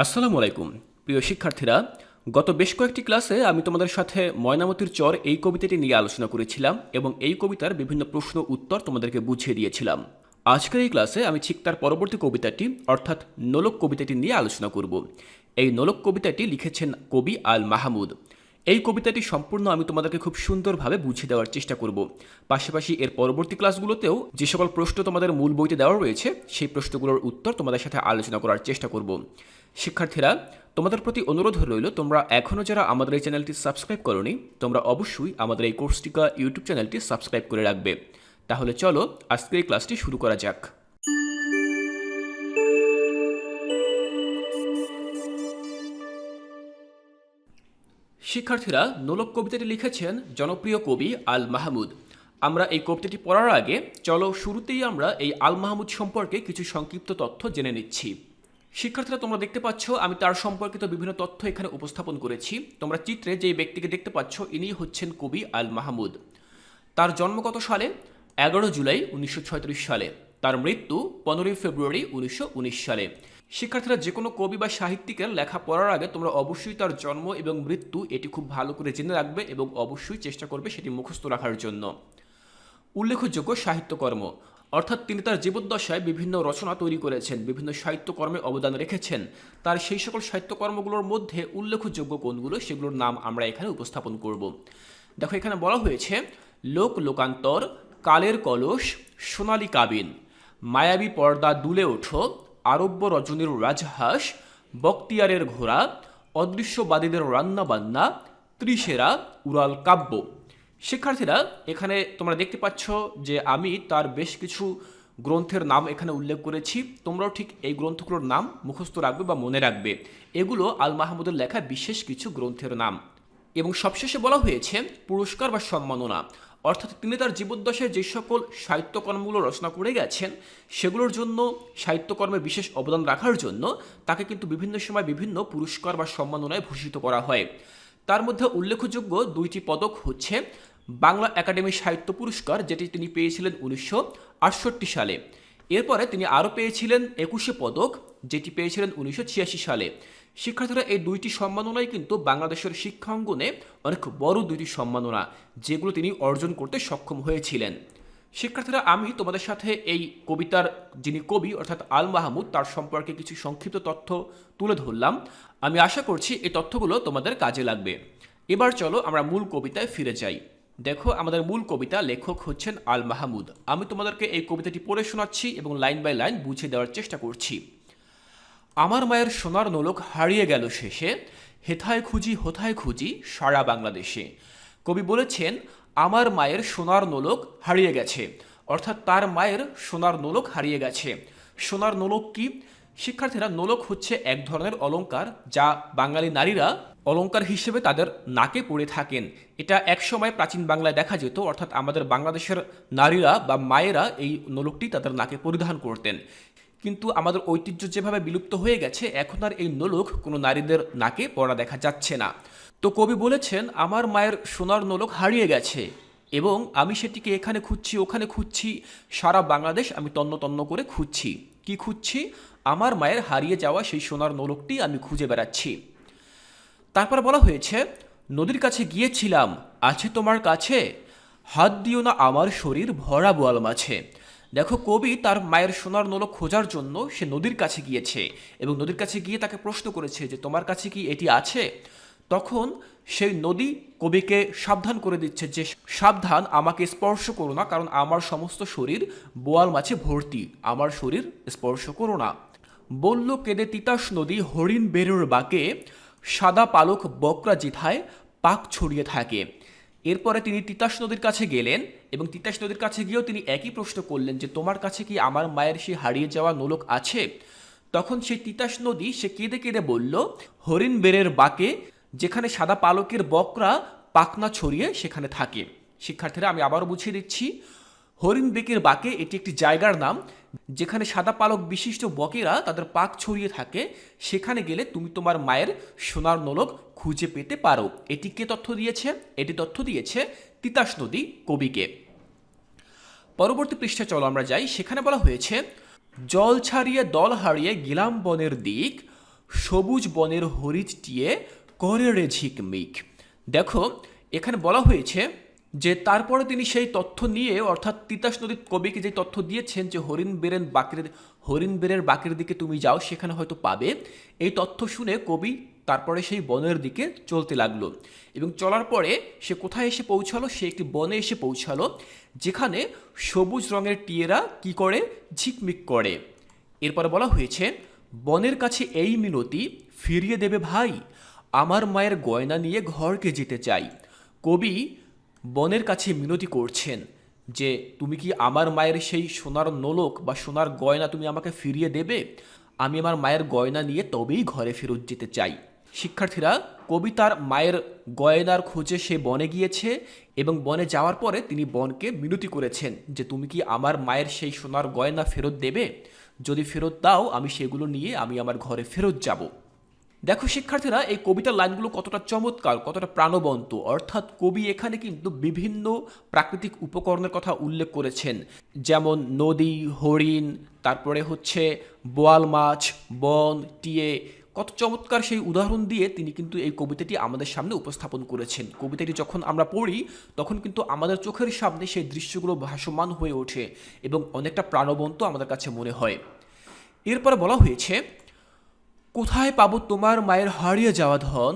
আসসালামু আলাইকুম। প্রিয় শিক্ষার্থীরা, গত বেশ কয়েকটি ক্লাসে আমি তোমাদের সাথে ময়নামতির চর এই কবিতাটি নিয়ে আলোচনা করেছিলাম এবং এই কবিতার বিভিন্ন প্রশ্ন উত্তর তোমাদেরকে বুঝিয়ে দিয়েছিলাম। আজকের এই ক্লাসে আমি ঠিক তার পরবর্তী কবিতাটি, অর্থাৎ নোলক কবিতাটি নিয়ে আলোচনা করব। এই নোলক কবিতাটি লিখেছেন কবি আল মাহমুদ এই কবিতাটি সম্পূর্ণ আমি তোমাদেরকে খুব সুন্দরভাবে বুঝিয়ে দেওয়ার চেষ্টা করব। পাশাপাশি এর পরবর্তী ক্লাসগুলোতেও যে সকল প্রশ্ন তোমাদের মূল বইতে দেওয়া রয়েছে, সেই প্রশ্নগুলোর উত্তর তোমাদের সাথে আলোচনা করার চেষ্টা করব। শিক্ষার্থীরা, তোমাদের প্রতি অনুরোধ রইল, তোমরা এখনও যারা আমাদের এই চ্যানেলটি সাবস্ক্রাইব করনি, তোমরা অবশ্যই আমাদের এই কোর্সটিকা ইউটিউব চ্যানেলটি সাবস্ক্রাইব করে রাখবে। তাহলে চলো, আজকের এই ক্লাসটি শুরু করা যাক। শিক্ষার্থীরা নোলক কবিতাটি লিখেছেন জনপ্রিয় কবি আল মাহমুদ। আমরা এই কবিতাটি পড়ার আগে চলো শুরুতেই আমরা এই আল মাহমুদ সম্পর্কে কিছু সংক্ষিপ্ত তথ্য জেনে নিচ্ছি। শিক্ষার্থীরা তোমরা দেখতে পাচ্ছ, আমি তার সম্পর্কিত বিভিন্ন তথ্য এখানে উপস্থাপন করেছি। তোমরা চিত্রে যে ব্যক্তিকে দেখতে পাচ্ছ, ইনি হচ্ছেন কবি আল মাহমুদ। তার জন্ম কত সালে এগারো জুলাই উনিশশো সালে, তার মৃত্যু পনেরোই ফেব্রুয়ারি উনিশশো উনিশ সালে। শিক্ষার্থীরা যে কোনো কবি বা সাহিত্যিকের লেখা পড়ার আগে তোমরা অবশ্যই তার জন্ম এবং মৃত্যু এটি খুব ভালো করে জেনে রাখবে এবং অবশ্যই চেষ্টা করবে সেটি মুখস্থ রাখার জন্য। উল্লেখযোগ্য সাহিত্যকর্ম, অর্থাৎ তিনি তার জীবদ্দশায় বিভিন্ন রচনা তৈরি করেছেন, বিভিন্ন সাহিত্যকর্মে অবদান রেখেছেন। তার সেই সকল সাহিত্যকর্মগুলোর মধ্যে উল্লেখযোগ্য কোনগুলো সেগুলোর নাম আমরা এখানে উপস্থাপন করব। দেখো, এখানে বলা হয়েছে, লোক লোকান্তর, কালের কলস, সোনালী কাবিন, মায়াবী পর্দা দুলে ওঠো আরব্য রজনীর রাজহাঁস, বক্তিয়ারের ঘোড়া, অদৃশ্যবাদীদের রান্নাবান্না ত্রিশেরা উড়াল কাব্য। শিক্ষার্থীরা, এখানে তোমরা দেখতে পাচ্ছ যে আমি তার বেশ কিছু গ্রন্থের নাম এখানে উল্লেখ করেছি। তোমরাও ঠিক এই গ্রন্থগুলোর নাম মুখস্থ রাখবে বা মনে রাখবে। এগুলো আল মাহমুদের লেখা বিশেষ কিছু গ্রন্থের নাম। এবং সবশেষে বলা হয়েছে, পুরস্কার বা সম্মাননা। অর্থাৎ তিনি তার জীবদ্দশায় যে সকল সাহিত্যকর্মগুলো রচনা করে গেছেন, সেগুলোর জন্য, সাহিত্যকর্মে বিশেষ অবদান রাখার জন্য তাকে কিন্তু বিভিন্ন সময় বিভিন্ন পুরস্কার বা সম্মাননায় ভূষিত করা হয়। তার মধ্যে উল্লেখযোগ্য দুইটি পদক হচ্ছে, বাংলা একাডেমি সাহিত্য পুরস্কার, যেটি তিনি পেয়েছিলেন উনিশশো আটষট্টি সালে। এরপরে তিনি আরও পেয়েছিলেন একুশে পদক, যেটি পেয়েছিলেন উনিশশো ছিয়াশি সালে। শিক্ষার্থীরা এই দুইটি সম্মাননাই কিন্তু বাংলাদেশের শিক্ষাঙ্গনে অনেক বড় দুইটি সম্মাননা, যেগুলো তিনি অর্জন করতে সক্ষম হয়েছিলেন। শিক্ষার্থীরা, আমি তোমাদের সাথে এই কবিতার যিনি কবি, অর্থাৎ আল মাহমুদ, তার সম্পর্কে কিছু সংক্ষিপ্ত তথ্য তুলে ধরলাম। আমি আশা করছি এই তথ্যগুলো তোমাদের কাজে লাগবে। এবার চলো আমরা মূল কবিতায় ফিরে যাই। দেখো, আমাদের মূল কবিতা লেখক হচ্ছেন আল মাহমুদ। আমি তোমাদেরকে এই কবিতাটি পড়ে শোনাচ্ছি এবং লাইন বাই লাইন বুঝিয়ে দেওয়ার চেষ্টা করছি। আমার মায়ের সোনার নোলক হারিয়ে গেল শেষে। হেথায় খুঁজি, হোথায় খুঁজি, সারা বাংলাদেশে। কবি বলেছেন, আমার মায়ের সোনার নোলক হারিয়ে গেছে। অর্থাৎ তার মায়ের সোনার নোলক হারিয়ে গেছে। সোনার নোলক কি? শিক্ষার্থীরা নোলক হচ্ছে এক ধরনের অলঙ্কার যা বাঙালি নারীরা অলঙ্কার হিসেবে তাদের নাকে পড়ে থাকেন। এটা একসময় প্রাচীন বাংলায় দেখা যেত, অর্থাৎ আমাদের বাংলাদেশের নারীরা বা মায়েরা এই নোলকটি তাদের নাকে পরিধান করতেন। কিন্তু আমাদের ঐতিহ্য যেভাবে বিলুপ্ত হয়ে গেছে, এখন আর এই নোলক কোনো নারীদের নাকে পড়া দেখা যাচ্ছে না। তো কবি বলেছেন, আমার মায়ের সোনার নোলক হারিয়ে গেছে এবং আমি সেটিকে এখানে খুঁজছি, ওখানে খুঁজছি, সারা বাংলাদেশ আমি তন্ন তন্ন করে খুঁজছি। কি খুঁজছি? আমার মায়ের হারিয়ে যাওয়া সেই সোনার নোলকটি আমি খুঁজে বেড়াচ্ছি। তারপর বলা হয়েছে, নদীর কাছে গিয়েছিলাম, আছে তোমার কাছে, হাত দিও না, আমার শরীর ভরা বোয়াল মাছে। দেখো, কবি তার মায়ের সোনার নোলক খোঁজার জন্য সে নদীর কাছে গিয়েছে এবং নদীর কাছে গিয়ে তাকে প্রশ্ন করেছে যে, তোমার কাছে কি এটি আছে? তখন সেই নদী কবিকে সাবধান করে দিচ্ছে যে, সাবধান, আমাকে স্পর্শ করো না, কারণ আমার সমস্ত শরীর বোয়াল মাছে ভর্তি, আমার শরীর স্পর্শ করো না। বলল, কেঁদে তিতাস নদী হরিণ বেরোর বাঁকে, সাদা পালক বকরা জিথায় পাক ছড়িয়ে থাকে। এরপরে তিনি তিতাস নদীর কাছে গেলেন এবং তিতাস নদীর কাছে গিয়েও তিনি একই প্রশ্ন করলেন যে, তোমার কাছে কি আমার মায়ের সেই হারিয়ে যাওয়া নোলক আছে? তখন সেই তিতাস নদী, সে কেঁদে কেঁদে বলল, হরিণ বেরের বাঁকে, যেখানে সাদা পালকের বকরা পাখনা ছড়িয়ে সেখানে থাকে। শিক্ষার্থীরা, আমি আবারও বুঝিয়ে দিচ্ছি, হরিণ বেকের বাঁকে এটি একটি জায়গার নাম। যেখানে সাদা পালক বিশিষ্ট বকেরা তাদের পাক ছড়িয়ে থাকে, সেখানে গেলে তুমি তোমার মায়ের সোনার নলক খুঁজে পেতে পারো। এটি কে তথ্য দিয়েছে? এটি তথ্য দিয়েছে তিতাস নদী কবিকে। পরবর্তী পৃষ্ঠে চলো আমরা যাই। সেখানে বলা হয়েছে, জল ছাড়িয়ে দল হারিয়ে গেলাম বনের দিক, সবুজ বনের হরিচটিয়ে করে রে ঝিকমিক। দেখো, এখানে বলা হয়েছে যে তারপরে তিনি সেই তথ্য নিয়ে, অর্থাৎ তিতাস নদীর কবিকে যে তথ্য দিয়েছেন যে হরিণ বেরেন বাকের, হরিণ বেরের বাকের দিকে তুমি যাও, সেখানে হয়তো পাবে। এই তথ্য শুনে কবি তারপরে সেই বনের দিকে চলতে লাগল এবং চলার পরে সে কোথায় এসে পৌঁছালো? সে একটি বনে এসে পৌঁছালো, যেখানে সবুজ রঙের টিয়েরা কি করে? ঝিকমিক করে। এরপরে বলা হয়েছে, বনের কাছে এই মিনতি, ফিরিয়ে দেবে ভাই, আমার মায়ের গয়না নিয়ে ঘরকে যেতে চাই। কবি বনের কাছে মিনতি করছেন যে, তুমি কি আমার মায়ের সেই সোনার নোলক বা সোনার গয়না তুমি আমাকে ফিরিয়ে দেবে? আমি আমার মায়ের গয়না নিয়ে তবেই ঘরে ফেরত যেতে চাই। শিক্ষার্থীরা কবি তার মায়ের গয়নার খোঁজে সে বনে গিয়েছে এবং বনে যাওয়ার পরে তিনি বনকে মিনতি করেছেন যে, তুমি কি আমার মায়ের সেই সোনার গয়না ফেরত দেবে? যদি ফেরত দাও, আমি সেগুলো নিয়ে আমি আমার ঘরে ফেরত যাব। দেখো, শিক্ষার্থীরা, এই কবিতার লাইনগুলো কতটা চমৎকার, কতটা প্রাণবন্ত। অর্থাৎ কবি এখানে কিন্তু বিভিন্ন প্রাকৃতিক উপকরণের কথা উল্লেখ করেছেন। যেমন নদী, হরিণ, তারপরে হচ্ছে বোয়াল মাছ, বন, টিয়ে। কত চমৎকার সেই উদাহরণ দিয়ে তিনি কিন্তু এই কবিতাটি আমাদের সামনে উপস্থাপন করেছেন। কবিতাটি যখন আমরা পড়ি, তখন কিন্তু আমাদের চোখের সামনে সেই দৃশ্যগুলো ভাসমান হয়ে ওঠে এবং অনেকটা প্রাণবন্ত আমাদের কাছে মনে হয়। এরপরে বলা হয়েছে কোথায় পাবো তোমার মায়ের হারিয়ে যাওয়া ধন?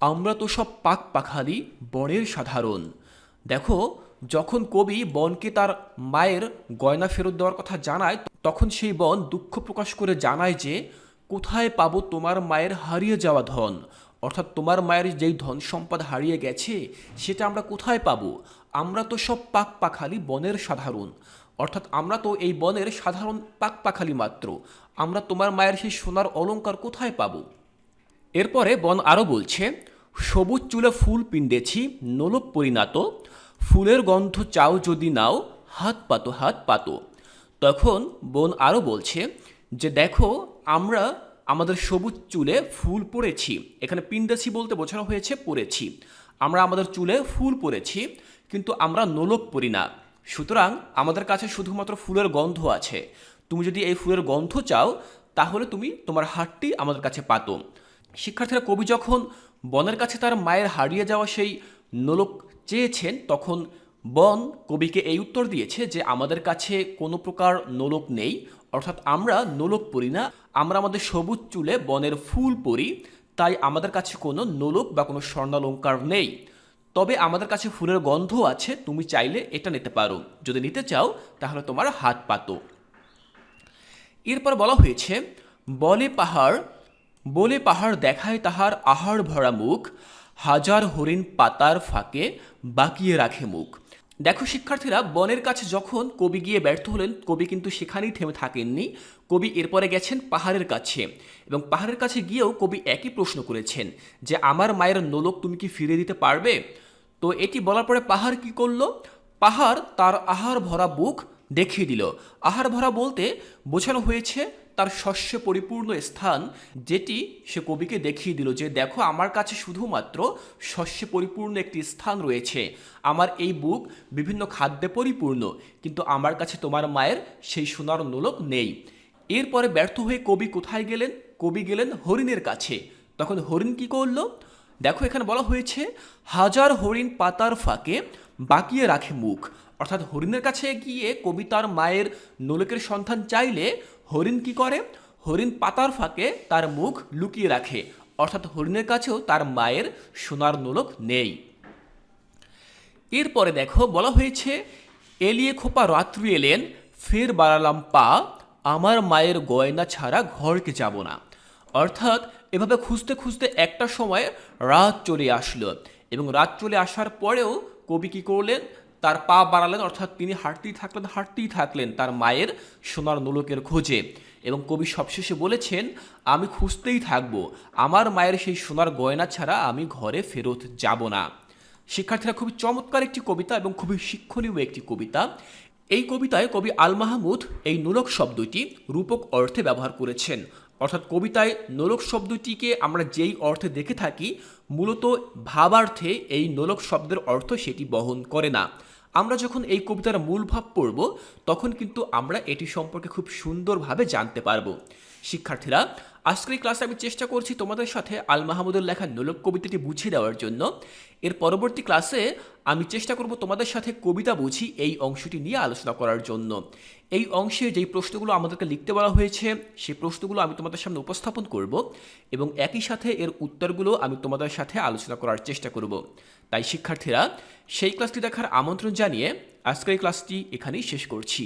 আমরা তো সব পাক পাখালি, বনের সাধারণ। দেখো, যখন কবি বনকে তার মায়ের গয়না ফেরত দেওয়ার কথা জানায়, তখন সেই বন দুঃখ প্রকাশ করে জানায় যে, কোথায় পাবো তোমার মায়ের হারিয়ে যাওয়া ধন? অর্থাৎ তোমার মায়ের যেই ধন সম্পদ হারিয়ে গেছে, সেটা আমরা কোথায় পাবো? আমরা তো সব পাক পাখালি, বনের সাধারণ। অর্থাৎ আমরা তো এই বনের সাধারণ পাক পাখালি মাত্র। আমরা তোমার মায়ের সেই সোনার অলংকার কোথায় পাবো? এরপরে বন আরও বলছে, সবুজ চুলে ফুল পিণ্ডেছি নোলক পরিণাত। ফুলের গন্ধ চাও যদি নাও, হাত পাতো হাত পাতো। তখন বন আরও বলছে, যে দেখো, আমরা আমাদের সবুজ চুলে ফুল পরেছি এখানে পিণ্ডেছি বলতে বোঝানো হয়েছে পরেছি আমরা আমাদের চুলে ফুল পরেছি কিন্তু আমরা নোলক পরি না। সুতরাং আমাদের কাছে শুধুমাত্র ফুলের গন্ধ আছে। তুমি যদি এই ফুলের গন্ধ চাও, তাহলে তুমি তোমার হাতটি আমাদের কাছে পাতো। শিক্ষার্থীরা কবি যখন বনের কাছে তার মায়ের হারিয়ে যাওয়া সেই নোলক চেয়েছেন, তখন বন কবিকে এই উত্তর দিয়েছে যে, আমাদের কাছে কোনো প্রকার নোলক নেই, অর্থাৎ আমরা নোলক পরি না। আমরা আমাদের সবুজ চুলে বনের ফুল পরি, তাই আমাদের কাছে কোনো নোলক বা কোনো স্বর্ণালঙ্কার নেই। তবে আমাদের কাছে ফুলের গন্ধ আছে, তুমি চাইলে এটা নিতে পারো। যদি নিতে চাও, তাহলে তোমার হাত পাতো। এরপর বলা হয়েছে বলে পাহাড় বলে পাহাড় দেখায় তাহার আহার ভরা মুখ, হাজার হরিণ পাতার ফাঁকে বাকিয়ে রাখে মুখ। দেখো শিক্ষার্থীরা, বনের কাছে যখন কবি গিয়ে ব্যর্থ হলেন, কবি কিন্তু সেখানেই থেমে থাকেননি। কবি এরপরে গেছেন পাহাড়ের কাছে এবং পাহাড়ের কাছে গিয়েও কবি একই প্রশ্ন করেছেন যে, আমার মায়ের নোলক তুমি কি ফিরে দিতে পারবে? তো এটি বলার পরে পাহাড় কি করল? পাহাড় তার আহার ভরা বুক দেখিয়ে দিল। আহার ভরা বলতে বোঝানো হয়েছে তার শস্যে পরিপূর্ণ স্থান যেটি সে কবিকে দেখিয়ে দিল যে, দেখো, আমার কাছে শুধুমাত্র শস্যে পরিপূর্ণ একটি স্থান রয়েছে। আমার এই বুক বিভিন্ন খাদ্যে পরিপূর্ণ, কিন্তু আমার কাছে তোমার মায়ের সেই সোনার নোলক নেই। এরপরে ব্যর্থ হয়ে কবি কোথায় গেলেন? কবি গেলেন হরিণের কাছে। তখন হরিণ কি করল? দেখো এখানে বলা হয়েছে, হাজার হরিণ পাতার ফাঁকে বাকিয়ে রাখে মুখ। অর্থাৎ হরিণের কাছে গিয়ে কবি তার মায়ের নোলকের সন্ধান চাইলে হরিণ কি করে? হরিণ পাতার ফাঁকে তার মুখ লুকিয়ে রাখে। অর্থাৎ হরিণের কাছেও তার মায়ের সোনার নোলক নেই। এরপরে দেখো, বলা হয়েছে, এলিয়ে খোপা রাত্রি এলেন, ফের বাড়ালাম পা, আমার মায়ের গয়না ছাড়া ঘরকে যাব না। অর্থাৎ এভাবে খুঁজতে খুঁজতে একটা সময় রাত চলে আসলো এবং রাত চলে আসার পরেও কবি কী করলেন? তার পা বাড়ালেন, অর্থাৎ তিনি হাঁটতেই থাকলেন হাঁটতেই থাকলেন তার মায়ের সোনার নোলকের খোঁজে এবং কবি সবশেষে বলেছেন, আমি খুঁজতেই থাকব। আমার মায়ের সেই সোনার গয়না ছাড়া আমি ঘরে ফেরত যাব না। শিক্ষার্থীরা খুবই চমৎকার একটি কবিতা এবং খুবই শিক্ষণীয় একটি কবিতা। এই কবিতায় কবি আল মাহমুদ এই নোলক শব্দটি রূপক অর্থে ব্যবহার করেছেন। অর্থাৎ কবিতায় নোলক শব্দটিকে আমরা যেই অর্থে দেখে থাকি, মূলত ভাবার্থে এই নোলক শব্দের অর্থ সেটি বহন করে না। আমরা যখন এই কবিতার মূল ভাব পড়ব, তখন কিন্তু আমরা এটি সম্পর্কে খুব সুন্দরভাবে জানতে পারব। শিক্ষার্থীরা আজকের এই ক্লাসে আমি চেষ্টা করছি তোমাদের সাথে আল মাহমুদের লেখা নোলক কবিতাটি বুঝিয়ে দেওয়ার জন্য। এর পরবর্তী ক্লাসে আমি চেষ্টা করব তোমাদের সাথে কবিতা বুঝি এই অংশটি নিয়ে আলোচনা করার জন্য। এই অংশে যেই প্রশ্নগুলো আমাদেরকে লিখতে বলা হয়েছে সেই প্রশ্নগুলো আমি তোমাদের সামনে উপস্থাপন করব এবং একই সাথে এর উত্তরগুলো আমি তোমাদের সাথে আলোচনা করার চেষ্টা করব। তাই শিক্ষার্থীরা, সেই ক্লাসটি দেখার আমন্ত্রণ জানিয়ে আজকের ক্লাসটি এখানেই শেষ করছি।